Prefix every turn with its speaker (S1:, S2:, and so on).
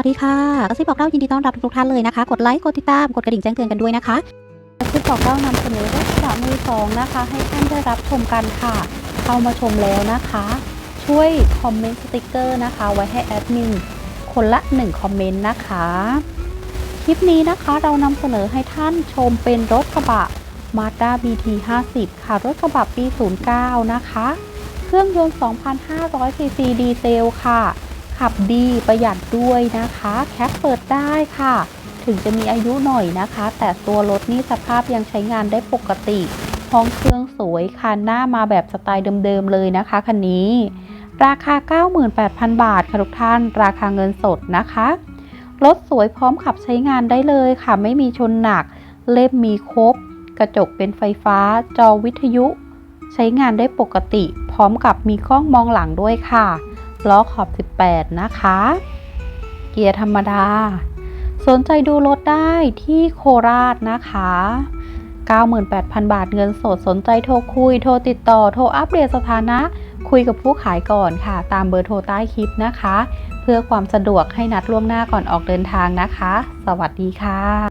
S1: วัสดีค่ะกระซิบบอกเล่ายินดีต้อนรับทุกท่านเลยนะคะ กดไลค์ กดติดตาม กดกระดิ่งแจ้งเตือนกันด้วยนะคะกระซิบบอกเล่านำเสนอรถกระบะมือสองนะคะ ให้ท่านได้รับชมกันค่ะ เข้ามาชมแล้วนะคะ ช่วยคอมเมนต์สติกเกอร์นะคะ ไว้ให้แอดมินคนละ1คอมเมนต์นะคะ คลิปนี้นะคะเรานำเสนอให้ท่านชมเป็นรถกระบะ Mazda BT 50 ค่ะ รถกระบะปี 09 นะคะ เครื่องยนต์ 2,500ซีซีดีเซลค่ะ ขับดีประหยัดด้วยนะคะ แคปเปิดได้ค่ะ ถึงจะมีอายุหน่อยนะคะ แต่ตัวรถนี่สภาพยังใช้งานได้ปกติ ห้องเครื่องสวยคันหน้ามาแบบสไตล์เดิมๆเลยนะคะคันนี้ ราคา 98,000 บาทค่ะทุกท่าน ราคาเงินสดนะคะรถสวยพร้อมขับใช้งานได้เลยค่ะ ไม่มีชนหนัก เล่มมีครบ กระจกเป็นไฟฟ้า จอวิทยุ ใช้งานได้ปกติ พร้อมกับมีกล้องมองหลังด้วยค่ะ ล้อขอบ 18 นะคะ เกียร์ธรรมดา สนใจดูรถได้ที่โคราชนะคะ 98,000 บาทเงินสดสนใจโทรคุย โทรติดต่อ โทรอัปเดตสถานะ คุยกับผู้ขายก่อนค่ะ ตามเบอร์โทรใต้คลิปนะคะ เพื่อความสะดวกให้นัดล่วงหน้าก่อนออกเดินทางนะคะ สวัสดีค่ะ